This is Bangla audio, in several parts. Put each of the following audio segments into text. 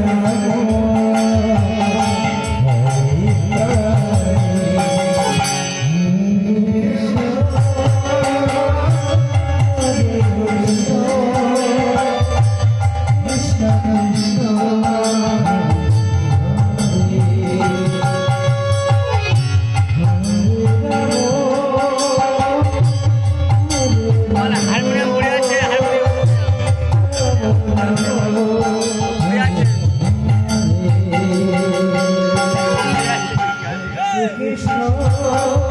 harmonium Oh,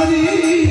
Hari